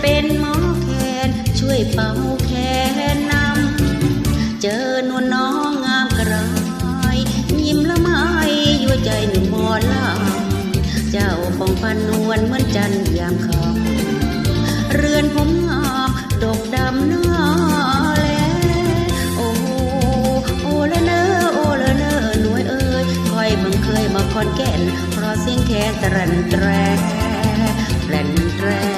เป็นหมอแคนช่วยเป่าแคนนำเจอนวลน้องงามกระไรยิ้มละไม้ยั่วใจหนุ่มหมอลำเจ้าปองพันนวลเหมือนจันยามคำเรือนผมงามดกดำน้าแลโอ้โอละเนอโอละเนอหน่วยเอ้ยคอยเพิ่งเคยมาคอนแก่นเพราะเสียงแค่ตรันแตร แปลนแรง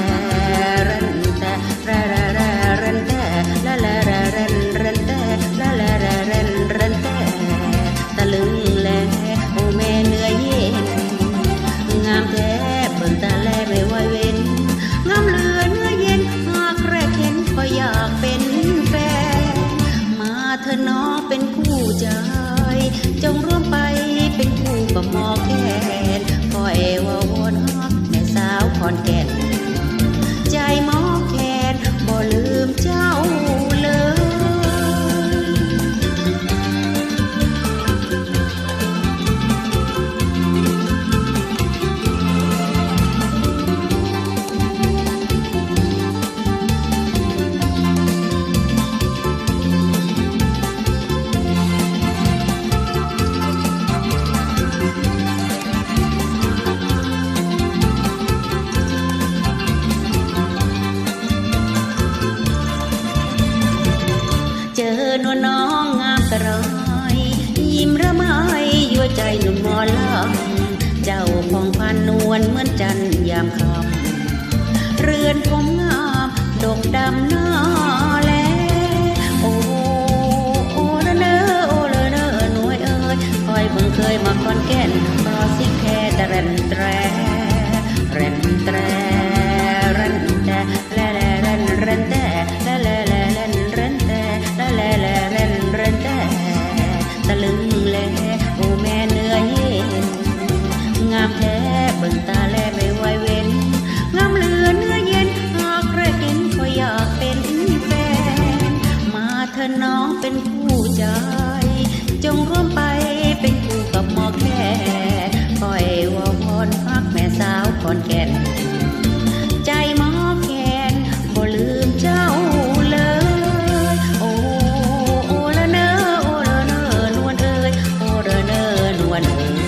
นเหมือนจันยามค่ำเรือนผมงามดกดำหน้าแลโอ้โอ้เนเนโอ้เลเนอหน่วยเอ้ยคอยเบิ่งเคยมาคอนแก่นรอสิแค่แต่เรนแตรเรนแตรเรนแต่แลแลเรนเรนแต่แลแลแลเรนเรนแต่แลแลแลเรนเรนแต่ตะลึง็นผู้ใจ จงร่วมไปเป็นคู่กับหมอแค่คอยวอพรพักแม่สาวคอนแก่น ใจหมอแขนบ่ลืมเจ้าเลย โอ้โอละเนอโอละเนอนวลเอ้ยโอละเนอนวลเอ้ย